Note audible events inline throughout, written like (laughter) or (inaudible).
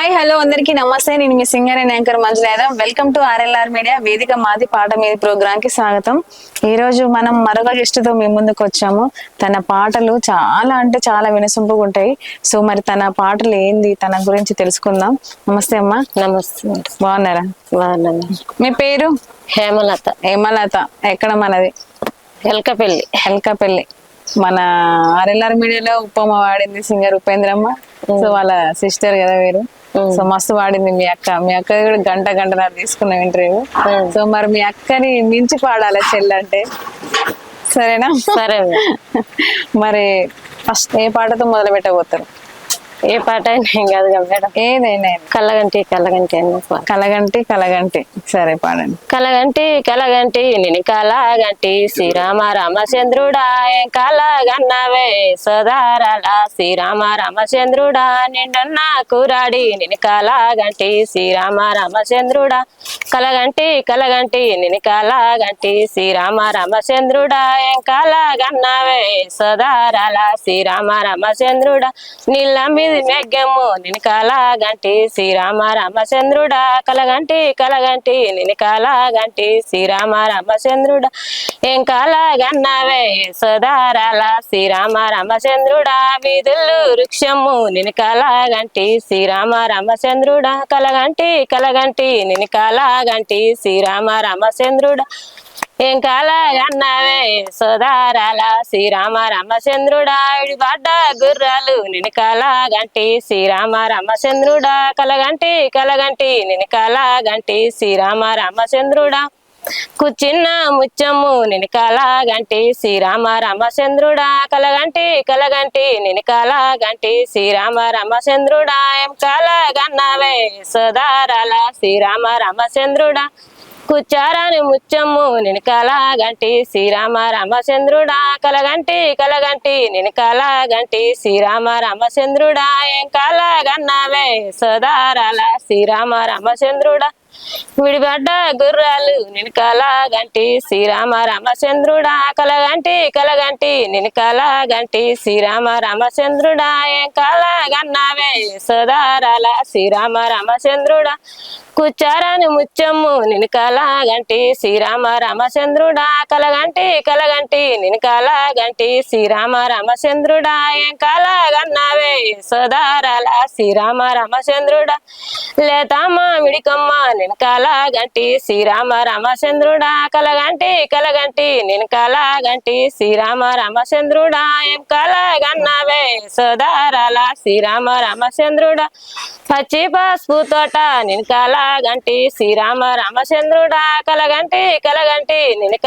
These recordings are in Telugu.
హాయ్ హలో అందరికీ నమస్తే. నేను మీ సింగర్ అండ్ యాంకర్ మంజులేద వెల్కమ్ టు ఆర్ఎల్ఆర్ మీడియా వేదిక మాది పాట మీది ప్రోగ్రామ్కి స్వాగతం. ఈ రోజు మనం మరొక గెస్ట్తో మీ ముందుకు వచ్చాము. తన పాటలు చాలా అంటే చాలా వినసొంపుగా ఉంటాయి. సో మరి తన పాటలు ఏంది తన గురించి తెలుసుకుందాం. నమస్తే అమ్మా. నమస్తే. బాగున్నారా? బాగున్నాను. మీ పేరు? హేమలత. హేమలత. ఎక్కడ మనది? ఎల్కపల్లి ఎల్కపల్లి మన ఆర్ఎల్ఆర్ మీడియాలో ఉప్పమ్మ వాడింది సింగర్ ఉపేంద్రమ్మ. సో వాళ్ళ సిస్టర్ కదా మీరు. సో మస్తు వాడింది మీ అక్క. మీ అక్క కూడా గంట గంట నాకు తీసుకున్న ఇంటర్వ్యూ సో మరి మీ అక్కని మించి పాడాలి చెల్లంటే సరేనా? సరే. (laughs) మరి ఫస్ట్ ఏ పాటతో మొదలు పెట్టబోతారు ఏ పాట అయినా ఏం కాదు కదా మేడం? ఏదైనా. కలగంటి కలగంటి అన్న పాట. కలగంటి కలగంటి. సరే పాడండి. కలగంటి కలగంటి నేను కలగంటి. శ్రీరామ రామచంద్రుడా కలగన్నవే? సోదారాల శ్రీరామ రామచంద్రుడా నిండన్న కూరాడి. నేను కలగంటి శ్రీరామ రామచంద్రుడా. కలగంటి కలగంటి నేను కలగంటి. శ్రీరామ రామచంద్రుడా కలగన్నవే? సోదారాల శ్రీరామ రామచంద్రుడా. నీళ్ళ మీద మెగ్గము నేను కలగంటి శ్రీరామ రామచంద్రుడా కలగంటి కలగంటి నేను కలగంటి శ్రీరామ రామచంద్రుడా ఏం కలగన్నవే సోదారాల శ్రీరామ రామచంద్రుడా వీధులు వృక్షము. నేను కలగంటి శ్రీరామ రామచంద్రుడా కలగంటి కలగంటి నేను కలగంటి శ్రీరామ రామచంద్రుడా ఏం కాలగన్నవే సోదారాల శ్రీరామ రామచంద్రుడా పడ్డ నినకాల గంటి శ్రీరామ రామచంద్రుడా కలగంటి కలగంటి నినకాల గంటి శ్రీరామ రామచంద్రుడా కూర్చున్న ముచ్చము నినకాల గంటి శ్రీరామ రామచంద్రుడా కలగంటి కలగంటి నినకాల గంటి శ్రీరామ రామచంద్రుడా ఏం కలగన్నవే సోదారాల శ్రీరామ రామచంద్రుడా కూర్చారాని ముచ్చమ్ము నేను కలగంటి శ్రీరామ రామచంద్రుడా కలగంటి కలగంటి నేను కలగంటి శ్రీరామ రామచంద్రుడా ఏం కలగన్నవే సోదారాల శ్రీరామ రామచంద్రుడా విడిపడ్డ గుర్రాలు నేను గంటి శ్రీరామ రామచంద్రుడా కలగంటి కలగంటి. నేను గంటి శ్రీరామ రామచంద్రుడా ఏం కలగన్నవే? సోదారాల శ్రీరామ రామచంద్రుడా కూర్చారని ముచ్చమ్ము నేను గంటి శ్రీరామ రామచంద్రుడా కలగంటి కలగంటి. నేను గంటి శ్రీరామ రామచంద్రుడా ఏం కలగన్నవే? సోదారాల శ్రీరామ రామచంద్రుడా లేతమ్మ విడికమ్మ నేను గంటి శ్రీరామ రామచంద్రుడా కలగంటి కలగంటి నేను గంటి శ్రీరామ రామచంద్రుడా ఏం కలగన్నవే సోదారాల శ్రీరామ రామచంద్రుడా. పచ్చి పసుపు తోట నేను కలగంటి శ్రీరామ రామచంద్రుడా కలగంటి కలగంటి నేను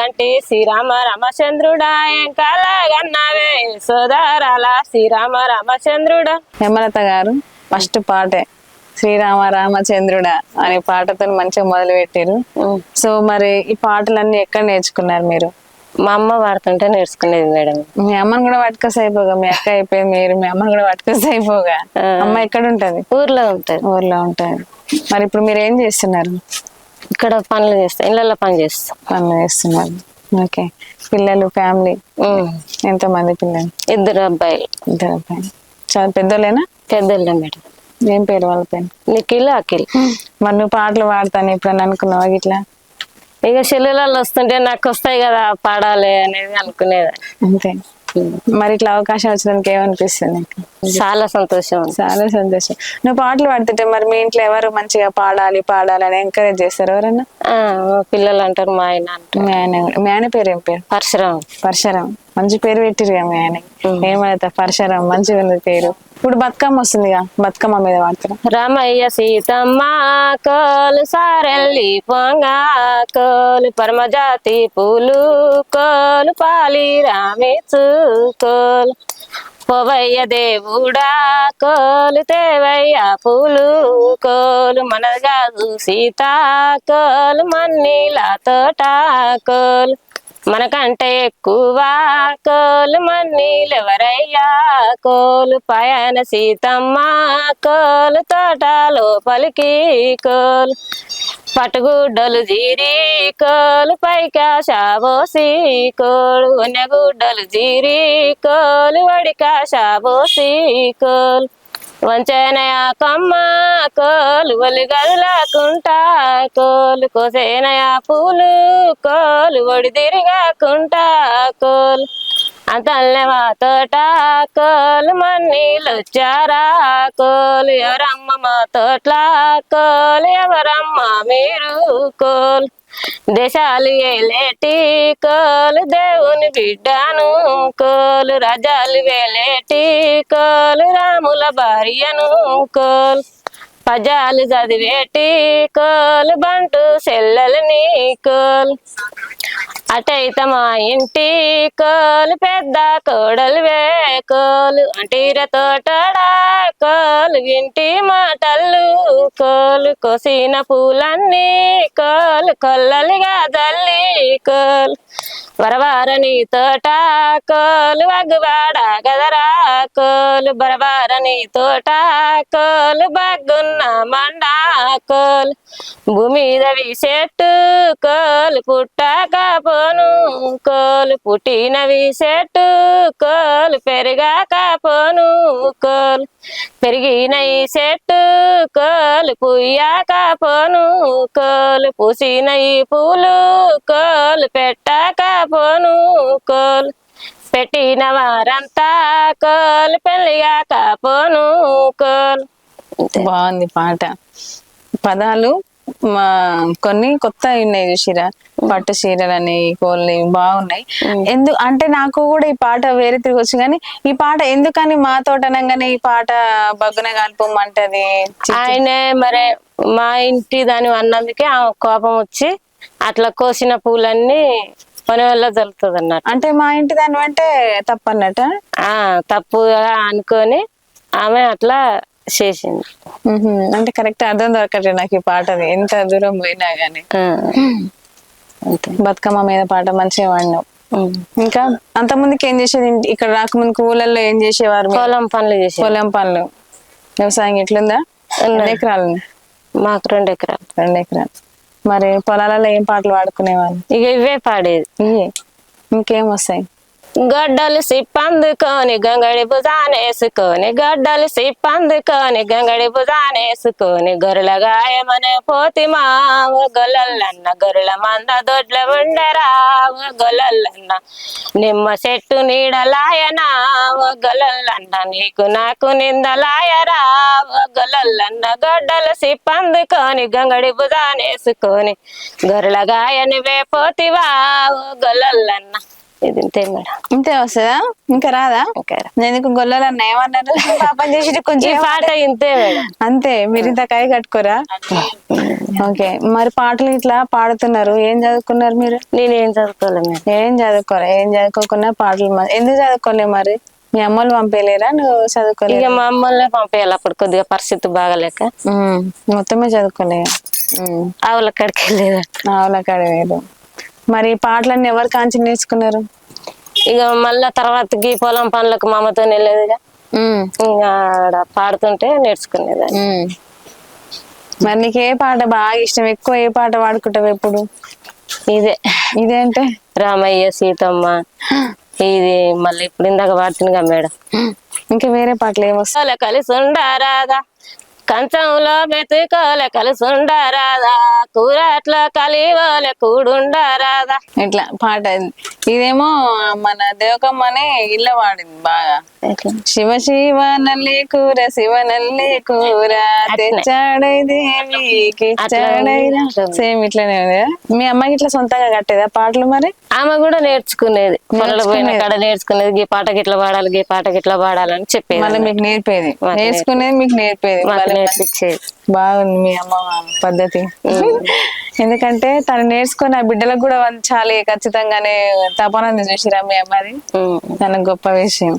గంటి శ్రీరామ రామచంద్రుడా ఏం కలగన్నవే సోదారాల శ్రీరామ రామచంద్రుడా. హేమలత గారు ఫస్ట్ పాటే. శ్రీరామ రామచంద్రుడా అనే పాటతో మంచిగా మొదలు పెట్టారు సో మరి ఈ పాటలన్నీ ఎక్కడ నేర్చుకున్నారు మీరు? మా అమ్మ వాడుతుంటే నేర్చుకునేది మేడం. మీ అమ్మని కూడా పట్టుకొస్తే అయిపోగా మీ అక్క అయిపోయింది మీరు మీ అమ్మని కూడా పట్టుకొస్తే అయిపోగా అమ్మ ఎక్కడ ఉంటది? ఊర్లో ఉంటది. ఊర్లో ఉంటది. మరి ఇప్పుడు మీరు ఏం చేస్తున్నారు? ఇక్కడ పనులు చేస్తా ఇళ్ళల్లో పని చేస్తా. పనులు చేస్తున్నారు. ఓకే. పిల్లలు ఫ్యామిలీ. ఎంతమంది పిల్లలు? ఇద్దరు అబ్బాయిలు. ఇద్దరు అబ్బాయిలు. చాలా పెద్దోళ్ళేనా? పెద్దోళ్ళే మేడం. ఏం పేరు వాళ్ళ పేరు? నిఖిల్ అఖిల్. మరి నువ్వు పాటలు పాడతాను ఇప్పుడు అనుకున్నావా ఇట్లా ఇక సెల్లులలో వస్తుంటే నాకు వస్తాయి కదా పాడాలి అనేది అనుకునేది? అంతే. మరి ఇట్లా అవకాశం వచ్చినందుకు ఏమనిపిస్తుంది? చాలా సంతోషం. చాలా సంతోషం. నువ్వు పాటలు పాడుతుంటే మరి మీ ఇంట్లో ఎవరు మంచిగా పాడాలి పాడాలి అని ఎంకరేజ్ చేస్తారు ఎవరన్నా? పిల్లలు అంటారు మా ఆయన మీ ఆయన మీ ఆయన పేరు ఏం పేరు? పరశురాం పరశురాం మంచి పేరు పెట్టిరుగా మీ ఆయన. ఏమైతే పరశురాం మంచిగా ఉంది పేరు. ఇప్పుడు బతుకమ్మ వస్తుందిగా బతుకమ్మ మీద వాడతారా రామయ్య సీతమ్మ కోలు సారెల్లి పొంగ కోలు పరమజాతి పూలు కోలు పాలి రామేచు కోలు. పోవయ్య దేవుడా కోలు తేవయ్య పూలు కోలు మనగాదు సీత కోలు మన్నీల తోట కోలు. మనకంటే ఎక్కువ కోలు మన్నీలెవరయ్యా కోలు పయన సీతమ్మ కోలు తోట లోపలికి కోలు. పట్టుగుడ్డలు జీరి కోలు పైకాశాబోసి కోలు గుడ్డలు జీరి కోలు వడికాశాబోసి కోలు. వంచనయ కొమ్మ కోలు ఒలి గదులాకుంటా కోలు కోసేనయ పూలు కోలు ఒడి తిరిగాకుంటా కోలు అంతల్నే మా తోట కోలు మన్నీళ్ళు వచ్చారా కోలు ఎవరమ్మ మా తోట్ల కోలు ఎవరమ్మ మీరు కోలు దేశాలు ఏలేటి కోలు దేవుని బిడ్డను కోలు రాజాలు వేలేటి కోలు రాముల భార్యను కోలు పజాలు చదివేటి కోలు బంటు సెల్లెలని కోలు అటైతే మా ఇంటి కోలు పెద్ద కోడలు వేకోలు అంటీర తోటడా కోలు ఇంటి మాటలు కోలు కోసిన పూలన్నీ కోలు కొల్లలుగా తల్లి కోలు. వరవారని తోట కోలు వగ్గువాడ గదరా కోలు బరవారని తోట కోలు బగ్గున్న మండ కోలు భూమి మీద విసెట్టు కోలు పుట్టాక పోను కోలు పుట్టినవి చెట్టు కోలు పెరిగాక పోను కోలు పెరిగిన ఈ చెట్టు కోలు పుయ్యాక పోను కోలు పూసినై పూలు కోలు పెట్టాక పోను కోలు పెట్టిన వారంతా కోలు పెళ్ళిగాక పోను కోలు. బాగుంది పాట. పదాలు మా కొన్ని కొత్త ఉన్నాయి చూసిరా. పట్టు చీరలని కోళ్ళు బాగున్నాయి. ఎందు అంటే నాకు కూడా ఈ పాట వేరే తిరిగి వచ్చు కానీ ఈ పాట ఎందుకని మా తోట అనగానే ఈ పాట బగ్గున కాల్పమంటది ఆయనే మరి మా ఇంటి దాని అన్నందుకే ఆ కోపం వచ్చి అట్లా కోసిన పూలన్నీ పని వల్ల జరుగుతుంది అన్నట్టు అంటే మా ఇంటి దాని అంటే తప్పన్నట ఆ తప్పుగా అనుకొని ఆమె అట్లా చేసింది. అంటే కరెక్ట్ అర్థం దొరకట్లేదు నాకు ఈ పాటది ఎంత దూరం పోయినా గానీ. బతుకమ్మ మీద పాట మంచిగా వాడినావు ఉమ్. ఇంకా అంత ముందుకి ఏం చేసేది? ఇక్కడ రాకముందుకు ఊళ్ళల్లో ఏం చేసేవారు? పొలం పనులు చేసేది పొలం పనులు. వ్యవసాయం ఎట్లుందా ఎన్ని ఎకరాలు? మాకు రెండు ఎకరాలు. రెండు ఎకరాలు. మరి పొలాలలో ఏం పాటలు పాడుకునేవాళ్ళు? ఇక ఇవే పాడేది. ఇంకేం వస్తాయి? గడ్డలు సిప్పందుకొని గంగడి భుజానేసుకొని గడ్డలు సిప్పందుకొని గంగడి భుజానేసుకొని గొర్రెల గాయమనే పోతిమా ఓ గొల్లన్న గొర్రెల మంద దొడ్ల ఉండరా గొల్లన్న నిమ్మ చెట్టు నీడలాయనా గొల్లన్న నీకు నాకు నిందలాయరా గొల్లన్న గడ్డలు సిప్పందుకొని గంగడి భుజానేసుకొని గొర్రెల గాయని వేపోతివా గొల్లన్న ఇది (laughs) ఇంతే మేడం ఇంతే వస్తుందా? ఇంకా రాదా? నేను ఎందుకు గొల్లలన్న ఏమన్నారు పాపం చేసి కొంచెం పాట ఇంతే అంతే మీరు ఇంత కాయ కట్టుకోరా? ఓకే మరి పాటలు ఇట్లా పాడుతున్నారు. ఏం చదువుకున్నారు మీరు? నేనేం చదువుకోలే మేడం. ఏం చదువుకోరా? ఏం చదువుకోకుండా పాటలు ఎందుకు చదువుకోలే మరి? మీ అమ్మలు పంపలేరా? నువ్వు చదువుకోలే ఇక మా అమ్మల్ని పంపేయాలి అప్పుడు కొద్దిగా పరిస్థితి బాగాలేక. మొత్తమే చదువుకోలే ఉమ్. ఆవుల కాడికి వెళ్ళేది ఆవుల కాడ మరి పాటలన్నీ ఎవరు కాంచి నేర్చుకున్నారు? ఇక మళ్ళా తర్వాతకి పొలం పనులకు మా అమ్మతో వెళ్ళేదిగా ఉమ్, ఇంకా పాడుతుంటే నేర్చుకునేదాన్ని ఉమ్. మరి నీకు ఏ పాట బాగా ఇష్టం? ఎక్కువ ఏ పాట పాడుకుంటావు ఎప్పుడు? ఇదే. ఇదేంటే? రామయ్య సీతమ్మ ఇది మళ్ళీ ఇప్పుడు ఇందాక పాడుతుందిగా మేడం. ఇంకా వేరే పాటలు కోల కలిసి ఉండారాదా కంచంలో మెతుకోలే కలిసి ఉండారాదా కూరట్లో కలివోలే కూడుండారాదా ఇట్లా పాట ఇదేమో మన దేవకమ్మనే ఇళ్ళ వాడింది బాగా. శివ శివ నల్లి కూర శివ నల్లి కూర తెచ్చాడై దేవికి ఇచ్చాడైనా సేమ్ ఇట్లనే ఉంది? మీ అమ్మకి ఇట్లా సొంతంగా కట్టేదా పాటలు మరి? ఆమె కూడా నేర్చుకునేది. పనులు పోయిన కాడ నేర్చుకునేది. గీ పాటకి ఇట్లా పాడాలి గీ పాటకి ఇట్లా పాడాలని చెప్పేది మళ్ళీ మీకు నేర్పేది. నేర్చుకునేది మీకు నేర్పేది. మాకు నేర్పించేది. బాగుంది మీ అమ్మ పద్ధతి. (laughs) ఎందుకంటే తను నేర్చుకుని ఆ బిడ్డలకు కూడా వంచాలి ఖచ్చితంగానే తపన ఉంది చూసిరా మీ అమ్మది. తన గొప్ప విషయం.